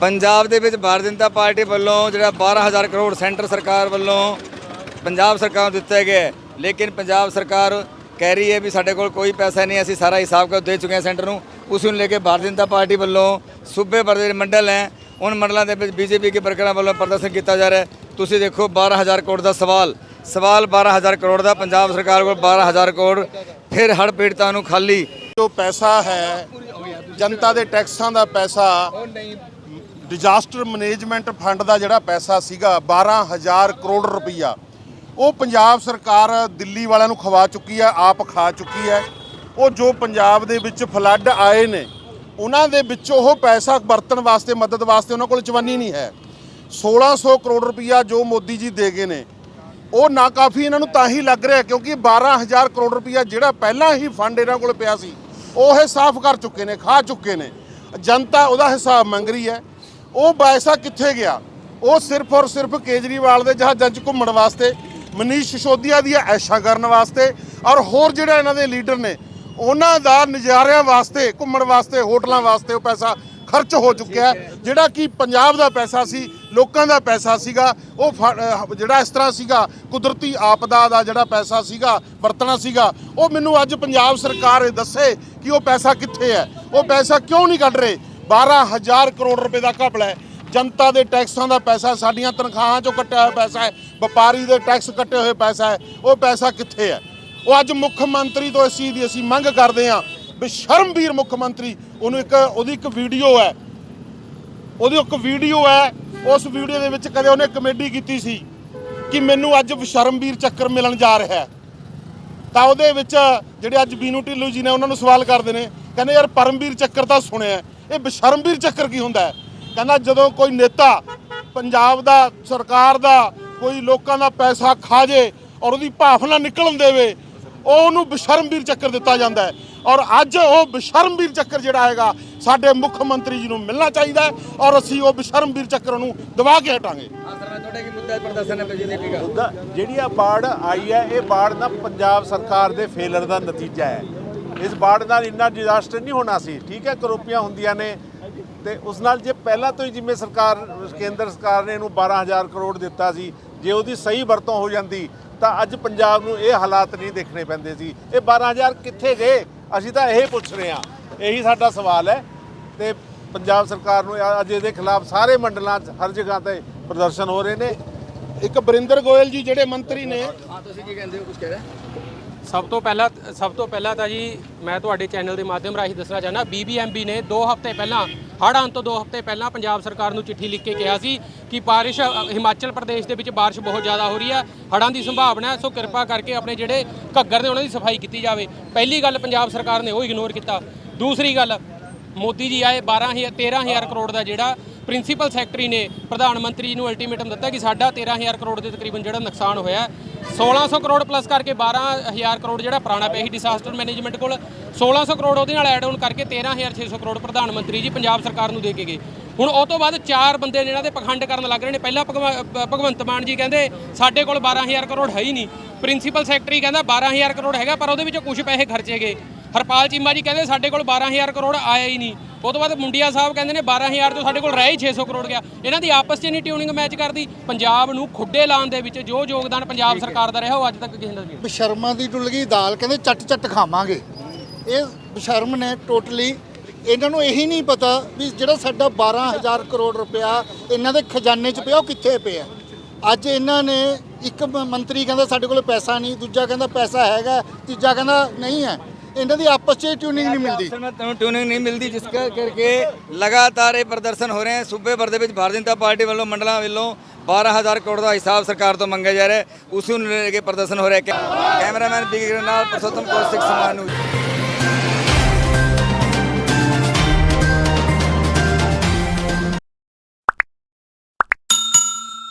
ਪੰਜਾਬ ਦੇ ਵਿੱਚ ਭਾਰਤੀ ਜਨਤਾ ਪਾਰਟੀ ਵੱਲੋਂ ਜਿਹੜਾ 12000 ਕਰੋੜ ਸੈਂਟਰ ਸਰਕਾਰ ਵੱਲੋਂ ਪੰਜਾਬ ਸਰਕਾਰ ਨੂੰ ਦਿੱਤਾ ਗਿਆ ਲੇਕਿਨ ਪੰਜਾਬ ਸਰਕਾਰ ਕਹਿ ਰਹੀ ਹੈ ਵੀ ਸਾਡੇ ਕੋਲ ਕੋਈ ਪੈਸਾ ਨਹੀਂ, ਅਸੀਂ ਸਾਰਾ ਹਿਸਾਬ ਕਰ ਦੇ ਚੁੱਕੇ ਹਾਂ ਸੈਂਟਰ ਨੂੰ। ਉਸ ਨੂੰ ਲੈ ਕੇ ਭਾਰਤੀ ਜਨਤਾ ਪਾਰਟੀ ਵੱਲੋਂ ਸੂਬੇ ਭਰ ਦੇ ਜਿਹੜੇ ਮੰਡਲ ਹੈ ਉਹਨਾਂ ਮੰਡਲਾਂ ਦੇ ਵਿੱਚ ਬੀਜੇਪੀ ਦੇ ਵਰਕਰਾਂ ਵੱਲੋਂ ਪ੍ਰਦਰਸ਼ਨ ਕੀਤਾ ਜਾ ਰਿਹਾ ਤੁਸੀਂ ਦੇਖੋ 12000 ਕਰੋੜ ਦਾ ਸਵਾਲ ਸਵਾਲ 12000 ਕਰੋੜ ਦਾ, ਪੰਜਾਬ ਸਰਕਾਰ ਕੋਲ 12000 ਕਰੋੜ, ਫਿਰ ਹੜ੍ਹ ਪੀੜਤਾਂ ਨੂੰ ਖਾਲੀ। ਜੋ ਪੈਸਾ ਹੈ, ਜਨਤਾ ਦੇ ਟੈਕਸਾਂ ਦਾ ਪੈਸਾ ਡਿਜ਼ਾਸਟਰ ਮੈਨੇਜਮੈਂਟ ਫੰਡ ਦਾ ਜਿਹੜਾ ਪੈਸਾ ਸੀਗਾ 12000 ਕਰੋੜ ਰੁਪਈਆ। ਉਹ ਪੰਜਾਬ ਸਰਕਾਰ ਦਿੱਲੀ ਵਾਲਿਆਂ ਨੂੰ ਖਵਾ ਚੁੱਕੀ ਹੈ, ਆਪ ਖਾ ਚੁੱਕੀ ਹੈ। ਉਹ ਜੋ ਪੰਜਾਬ ਦੇ ਵਿੱਚ ਫਲੱਡ ਆਏ ਨੇ, ਉਹਨਾਂ ਦੇ ਵਿੱਚ ਉਹ ਪੈਸਾ ਵਰਤਣ ਵਾਸਤੇ, ਮਦਦ ਵਾਸਤੇ ਉਹਨਾਂ ਕੋਲ ਚਵੰਨੀ ਨਹੀਂ ਹੈ। 1600 ਕਰੋੜ ਰੁਪਈਆ ਜੋ ਮੋਦੀ ਜੀ ਦੇ ਗਏ ਨੇ, ਉਹ ਨਾ ਕਾਫੀ ਇਹਨਾਂ ਨੂੰ ਤਾਂ ਹੀ ਲੱਗ ਰਿਹਾ ਕਿਉਂਕਿ 12000 ਕਰੋੜ ਰੁਪਈਆ ਜਿਹੜਾ ਪਹਿਲਾਂ ਹੀ ਫੰਡ ਇਹਨਾਂ ਕੋਲ ਪਿਆ ਸੀ, ਉਹ ਇਹ ਸਾਫ਼ ਕਰ ਚੁੱਕੇ ਨੇ, ਖਾ ਚੁੱਕੇ ਨੇ। ਜਨਤਾ ਉਹਦਾ ਹਿਸਾਬ ਮੰਗ ਰਹੀ ਹੈ। ਉਹ ਪੈਸਾ ਕਿੱਥੇ ਗਿਆ? ਉਹ ਸਿਰਫ ਔਰ ਸਿਰਫ ਕੇਜਰੀਵਾਲ ਦੇ ਜਹਾਜ਼ਾਂ 'ਚ ਘੁੰਮਣ ਵਾਸਤੇ, ਮਨੀਸ਼ ਸਿਸੋਦੀਆ ਦੀਆਂ ਐਸ਼ਾ ਕਰਨ ਵਾਸਤੇ ਔਰ ਹੋਰ ਜਿਹੜੇ ਇਹਨਾਂ ਦੇ ਲੀਡਰ ਨੇ, ਉਹਨਾਂ ਦਾ ਨਜ਼ਾਰਿਆਂ ਵਾਸਤੇ, ਘੁੰਮਣ ਵਾਸਤੇ, ਹੋਟਲਾਂ ਵਾਸਤੇ ਉਹ ਪੈਸਾ ਖਰਚ ਹੋ ਚੁੱਕਿਆ ਜਿਹੜਾ ਕਿ ਪੰਜਾਬ ਦਾ ਪੈਸਾ ਸੀ, ਲੋਕਾਂ ਦਾ ਪੈਸਾ ਸੀਗਾ, ਉਹ ਫ- ਜਿਹੜਾ ਇਸ ਤਰ੍ਹਾਂ ਸੀਗਾ, ਕੁਦਰਤੀ ਆਪਦਾ ਦਾ ਜਿਹੜਾ ਪੈਸਾ ਸੀਗਾ, ਵਰਤਣਾ ਸੀਗਾ, ਉਹ ਮੈਨੂੰ ਅੱਜ ਪੰਜਾਬ ਸਰਕਾਰ ਇਹ ਦੱਸੇ ਕਿ ਉਹ ਪੈਸਾ ਕਿੱਥੇ ਹੈ? ਉਹ ਪੈਸਾ ਕਿਉਂ ਨਹੀਂ ਕੱਢ ਰਹੇ? 12000 ਕਰੋੜ ਰੁਪਏ ਦਾ ਘਪਲਾ ਹੈ। ਜਨਤਾ ਦੇ ਟੈਕਸਾਂ ਦਾ ਪੈਸਾ, ਸਾਡੀਆਂ ਤਨਖਾਹਾਂ ਚੋਂ ਕੱਟਿਆ ਹੋਇਆ ਪੈਸਾ ਹੈ। ਵਪਾਰੀ ਦੇ ਟੈਕਸ ਕੱਟੇ ਹੋਏ ਪੈਸਾ ਹੈ। ਉਹ ਪੈਸਾ ਕਿੱਥੇ ਹੈ? ਉਹ ਅੱਜ ਮੁੱਖ ਮੰਤਰੀ ਤੋਂ ਇਸ ਚੀਜ਼ ਦੀ ਅਸੀਂ ਮੰਗ ਕਰਦੇ ਹਾਂ। ਵੀ ਸ਼ਰਮਵੀਰ ਮੁੱਖ ਮੰਤਰੀ, ਉਹਨੂੰ ਇੱਕ, ਉਹਦੀ ਇੱਕ ਵੀਡੀਓ ਹੈ। ਉਹਦੀ ਇੱਕ ਵੀਡੀਓ ਹੈ। ਉਸ ਵੀਡੀਓ ਦੇ ਵਿੱਚ ਕਦੇ ਉਹਨੇ ਕਮੇਡੀ ਕੀਤੀ ਸੀ ਕਿ ਮੈਨੂੰ ਅੱਜ ਬਸ਼ਰਮਵੀਰ ਚੱਕਰ ਮਿਲਣ ਜਾ ਰਿਹਾ ਹੈ। ਤਾਂ ਉਹਦੇ ਵਿੱਚ ਜਿਹੜੇ ਅੱਜ ਬੀਨੂ ਢਿੱਲੂ ਜੀ ਨੇ ਉਹਨਾਂ ਨੂੰ ਸਵਾਲ ਕਰਦੇ ਨੇ, ਕਹਿੰਦੇ ਯਾਰ ਪਰਮਵੀਰ ਚੱਕਰ ਤਾਂ ਸੁਣਿਆ ਇਹ ਬਸ਼ਰਮਵੀਰ ਚੱਕਰ ਕੀ ਹੁੰਦਾ ਹੈ? ਕਹਿੰਦਾ ਜਦੋਂ ਕੋਈ ਨੇਤਾ ਪੰਜਾਬ ਦਾ ਸਰਕਾਰ ਦਾ ਕੋਈ ਲੋਕਾਂ ਦਾ ਪੈਸਾ ਖਾ ਜੇ ਔਰ ਉਹਦੀ ਭਾਫਨਾ ਨਿਕਲਣ ਦੇਵੇ ਉਹ ਉਹਨੂੰ ਬਸ਼ਰਮਵੀਰ ਚੱਕਰ ਦਿੱਤਾ ਜਾਂਦਾ ਹੈ। ਔਰ ਅੱਜ ਉਹ ਬਸ਼ਰਮਵੀਰ ਚੱਕਰ ਜਿਹੜਾ ਹੈਗਾ ਸਾਡੇ ਮੁੱਖ ਮੰਤਰੀ ਜੀ ਨੂੰ ਮਿਲਣਾ ਚਾਹੀਦਾ ਔਰ ਅਸੀਂ ਉਹ ਬਸ਼ਰਮਵੀਰ ਚੱਕਰ ਨੂੰ ਦਬਾ ਕੇ ਹਟਾਂਗੇ। ਤੁਹਾਡੇ ਕੀ ਮੁੱਦਾ ਪ੍ਰਦਰਸ਼ਨ ਹੈ ਬੀਜੇਪੀ ਦਾ ਦਾ ਜਿਹੜੀ ਆ ਬਾੜ ਆਈ ਹੈ ਇਹ ਬਾੜ ਨਾ ਪੰਜਾਬ ਸਰਕਾਰ ਦੇ ਫੇਲਰ ਦਾ ਨਤੀਜਾ ਹੈ। ਇਸ ਬਾੜ ਨਾਲ ਇੰਨਾ ਡਿਜ਼ਾਸਟਰ ਨਹੀਂ ਹੋਣਾ ਸੀ, ਠੀਕ ਹੈ, ਕਰੋਪੀਆਂ ਹੁੰਦੀਆਂ ਨੇ। ਤੇ ਉਸ ਨਾਲ ਜੇ ਪਹਿਲਾਂ ਤੋਂ ਹੀ ਜਿਵੇਂ ਸਰਕਾਰ, ਕੇਂਦਰ ਸਰਕਾਰ ਨੇ ਇਹਨੂੰ 12000 ਕਰੋੜ ਦਿੱਤਾ ਸੀ, ਜੇ ਉਹਦੀ ਸਹੀ ਵਰਤੋਂ ਹੋ ਜਾਂਦੀ, ਤਾਂ ਅੱਜ ਪੰਜਾਬ ਨੂੰ ਇਹ ਹਾਲਾਤ ਨਹੀਂ ਦੇਖਣੇ ਪੈਂਦੇ ਸੀ। ਇਹ 12000 ਕਿੱਥੇ ਗਏ? ਅਸੀਂ ਤਾਂ ਇਹ ਪੁੱਛ ਰਹੇ ਹਾਂ। ਇਹੀ ਸਾਡਾ ਸਵਾਲ ਹੈ। ਤੇ ਪੰਜਾਬ ਸਰਕਾਰ ਨੂੰ ਅੱਜ ਇਹਦੇ ਖਿਲਾਫ ਸਾਰੇ ਮੰਡਲਾਂ 'ਚ ਹਰ ਜਗ੍ਹਾ ਤੇ ਪ੍ਰਦਰਸ਼ਨ ਹੋ ਰਹੇ ਨੇ। ਇੱਕ ਬਰਿੰਦਰ ਗੋਇਲ ਜੀ ਜਿਹੜੇ ਮੰਤਰੀ ਨੇ ਹਾਂ, ਤੁਸੀਂ ਕੀ ਕਹਿੰਦੇ ਹੋ? ਕੁਝ ਕਹਿ ਰਹੇ? ਸਭ ਤੋਂ ਪਹਿਲਾਂ, ਸਭ ਤੋਂ ਪਹਿਲਾਂ ਤਾਂ ਜੀ ਮੈਂ ਤੁਹਾਡੇ ਚੈਨਲ ਦੇ ਮਾਧਿਅਮ ਰਾਹੀਂ ਦੱਸਣਾ ਚਾਹੁੰਦਾ ਬੀਬੀਐਮਬੀ ਨੇ 2 ਹਫ਼ਤੇ ਪਹਿਲਾਂ ਹੜ੍ਹ ਆਉਣ ਤੋਂ 2 ਹਫ਼ਤੇ ਪਹਿਲਾਂ ਪੰਜਾਬ ਸਰਕਾਰ ਨੂੰ ਚਿੱਠੀ ਲਿਖ ਕੇ ਕਿਹਾ ਸੀ ਕਿ ਬਾਰਿਸ਼, ਹਿਮਾਚਲ ਪ੍ਰਦੇਸ਼ ਦੇ ਵਿੱਚ ਬਾਰਿਸ਼ ਬਹੁਤ ਜ਼ਿਆਦਾ ਹੋ ਰਹੀ ਹੈ, ਹੜ੍ਹਾਂ ਦੀ ਸੰਭਾਵਨਾ ਹੈ, ਸੋ ਕਿਰਪਾ ਕਰਕੇ ਆਪਣੇ ਜਿਹੜੇ ਘੱਗਰ ਨੇ ਉਹਨਾਂ ਦੀ ਸਫ਼ਾਈ ਕੀਤੀ ਜਾਵੇ। ਪਹਿਲੀ ਗੱਲ ਪੰਜਾਬ ਸਰਕਾਰ ਨੇ ਉਹ ਇਗਨੋਰ ਕੀਤਾ। ਦੂਸਰੀ ਗੱਲ, ਮੋਦੀ ਜੀ ਆਏ 12000 13000 ਕਰੋੜ ਦਾ ਜਿਹੜਾ ਪ੍ਰਿੰਸੀਪਲ ਸੈਕਟਰੀ ਨੇ ਪ੍ਰਧਾਨ ਮੰਤਰੀ ਜੀ ਨੂੰ ਅਲਟੀਮੇਟਮ ਦਿੱਤਾ ਕਿ ਸਾਡਾ 13000 ਕਰੋੜ ਦੇ ਤਕਰੀਬਨ ਜਿਹੜਾ ਨੁਕਸਾਨ ਹੋਇਆ ਹੈ, 1600 ਕਰੋੜ ਪਲੱਸ ਕਰਕੇ 12000 ਕਰੋੜ ਜਿਹੜਾ ਪੁਰਾਣਾ ਪਿਆ ਸੀ ਡਿਸਾਸਟਰ ਮੈਨੇਜਮੈਂਟ ਕੋਲ 1600 ਕਰੋੜ ਉਹਦੇ ਨਾਲ ਐਡ ਆਨ ਕਰਕੇ 13600 ਕਰੋੜ ਪ੍ਰਧਾਨ ਮੰਤਰੀ ਜੀ ਪੰਜਾਬ ਸਰਕਾਰ ਨੂੰ ਦੇ ਕੇ ਗਏ। ਹੁਣ ਉਹ ਤੋਂ ਬਾਅਦ ਚਾਰ ਬੰਦੇ ਨੇ ਇਹਨਾਂ ਦੇ ਪਖੰਡ ਕਰਨ ਲੱਗ ਰਹੇ ਨੇ। ਪਹਿਲਾਂ ਭਗਵ- ਭਗਵੰਤ ਮਾਨ ਜੀ ਕਹਿੰਦੇ ਸਾਡੇ ਕੋਲ 12000 ਕਰੋੜ ਹੈ ਹੀ ਨਹੀਂ। ਪ੍ਰਿੰਸੀਪਲ ਸੈਕਟਰੀ ਕਹਿੰਦਾ 12000 ਕਰੋੜ ਹੈਗਾ ਪਰ ਉਹਦੇ ਵਿੱਚੋਂ ਕੁਝ ਪੈਸੇ ਖਰਚੇ ਗਏ। ਹਰਪਾਲ ਚੀਮਾ ਜੀ ਕਹਿੰਦੇ ਸਾਡੇ ਕੋਲ 12000 ਕਰੋੜ ਆਇਆ ਹੀ ਨਹੀਂ। ਉਹ ਤੋਂ ਬਾਅਦ ਮੁੰਡਿਆ ਸਾਹਿਬ ਕਹਿੰਦੇ ਨੇ 12000 ਤੋਂ ਸਾਡੇ ਕੋਲ ਰਹਿ ਹੀ 600 ਕਰੋੜ ਗਿਆ। ਇਹਨਾਂ ਦੀ ਆਪਸ 'ਚ ਨਹੀਂ ਟਿਊਨਿੰਗ ਮੈਚ ਕਰਦੀ। ਪੰਜਾਬ ਨੂੰ ਖੁੱਡੇ ਲਾਉਣ ਦੇ ਵਿੱਚ ਜੋ ਯੋਗਦਾਨ ਪੰਜਾਬ ਸਰਕਾਰ ਦਾ ਰਿਹਾ ਉਹ ਅੱਜ ਤੱਕ ਕਿਸੇ ਦਾ ਨਹੀਂ ਬਸ਼ਰਮਾਂ ਦੀ ਗਈ ਦਾਲ ਕਹਿੰਦੇ ਚੱਟ ਚੱਟ ਖਾਵਾਂਗੇ। ਇਹ ਬਸ਼ਰਮ ਨੇ ਟੋਟਲੀ ਇਹਨਾਂ ਨੂੰ ਇਹੀ ਨਹੀਂ ਪਤਾ ਵੀ ਜਿਹੜਾ ਸਾਡਾ 12000 ਕਰੋੜ ਰੁਪਇਆ ਇਹਨਾਂ ਦੇ ਖਜ਼ਾਨੇ 'ਚ ਪਿਆ ਉਹ ਕਿੱਥੇ ਪਿਆ? ਅੱਜ ਇਹਨਾਂ ਨੇ ਇੱਕ ਮੰਤਰੀ ਕਹਿੰਦਾ ਸਾਡੇ ਕੋਲ ਪੈਸਾ ਨਹੀਂ ਦੂਜਾ ਕਹਿੰਦਾ ਪੈਸਾ ਹੈਗਾ ਤੀਜਾ ਕਹਿੰਦਾ ਨਹੀਂ ਹੈ। ਇਹਨਾਂ ਦੀ ਆਪਸ 'ਚ ਟਿਊਨਿੰਗ ਨਹੀਂ ਮਿਲਦੀ। ਅਸਲ ਵਿੱਚ ਟਿਊਨਿੰਗ ਨਹੀਂ ਮਿਲਦੀ, ਜਿਸ ਕਰ- ਕਰਕੇ ਲਗਾਤਾਰ ਇਹ ਪ੍ਰਦਰਸ਼ਨ ਹੋ ਰਹੇ ਹਨ। ਸੂਬੇ ਭਰ ਦੇ ਵਿੱਚ ਭਾਰਤੀ ਜਨਤਾ ਪਾਰਟੀ ਵੱਲੋਂ ਮੰਡਲਾਂ ਵੱਲੋਂ 12000 ਕਰੋੜ ਦਾ ਹਿਸਾਬ ਸਰਕਾਰ ਤੋਂ ਮੰਗਿਆ ਜਾ ਰਿਹਾ ਉਸ ਨੂੰ ਲੈ ਕੇ ਪ੍ਰਦਰਸ਼ਨ ਹੋ ਰਿਹਾ ਹੈ। ਕੈਮਰਾਮੈਨ ਬਿਗਰ ਨਾਲ ਪ੍ਰਸੋਤਮ ਕੌਸ਼ਿਕ ਸਮਾਨ ਨੂੰ